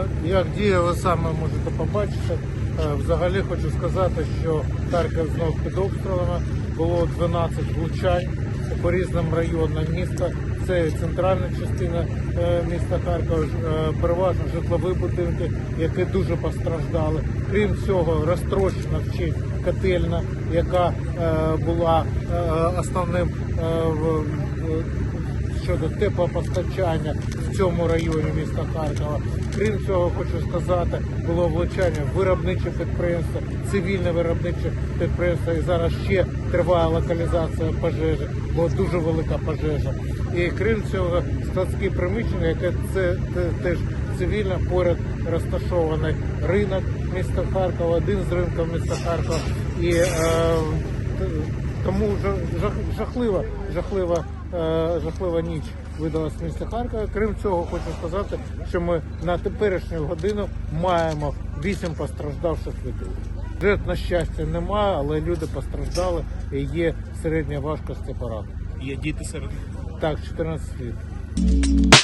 графіках дії ви саме можете побачити. Е, Взагалі хочу сказати, що Харків знов під обстрілами. Було 12 влучань по різним районам міста. Це центральна частина е, міста Харкова, е, переважно житлові будинки, які дуже постраждали. Крім цього, розтрощена вчить котельна, яка була основним щодо теплопостачання в цьому районі міста Харкова. Крім цього, хочу сказати, було влучання в виробниче підприємство, цивільне виробниче підприємство. І зараз ще триває локалізація пожежі, бо дуже велика пожежа. І крім цього, складські приміщення, яке це, теж цивільно поряд розташований ринок міста Харкова, один з ринків міста Харкова. І е, тому жа- жах- жахлива, жахлива, жахлива ніч видалась в місті Харкова. Крім цього, хочу сказати, що ми на теперішню годину маємо вісім постраждавших людей. Жертв, на щастя, немає, але люди постраждали і є середня важкості поранень. Є діти серед них. Так, 14 літ.